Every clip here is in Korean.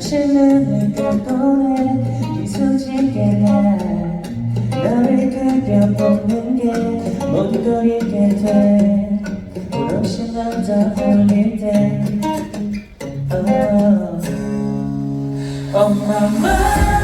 질문을 던도네 미소지게 나 너를 그려보는 게 모두 그리게 돼. 불없이 남자 홀릴 때. Oh, oh my mind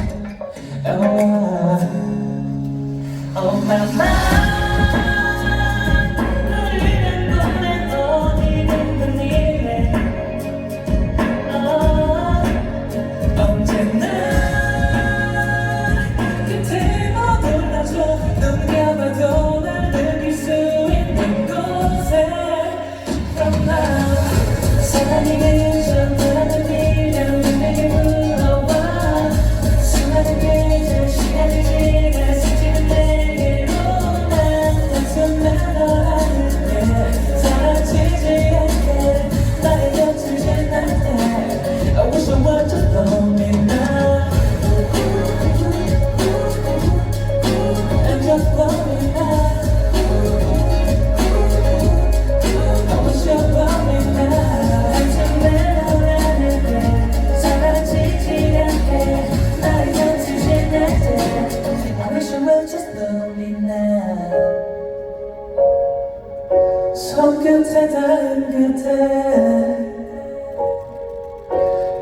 손끝에 닿은 그대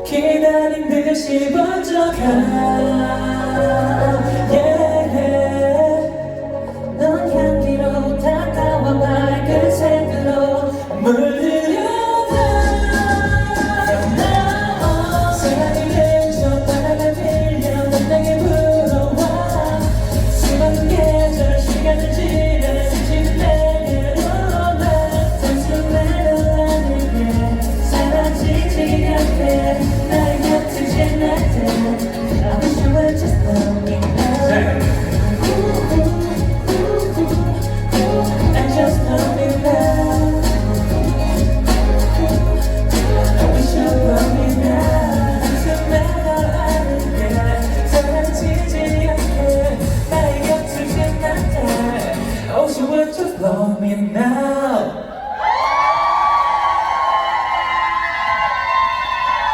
기다린 듯이 번져가 yeah. midnight.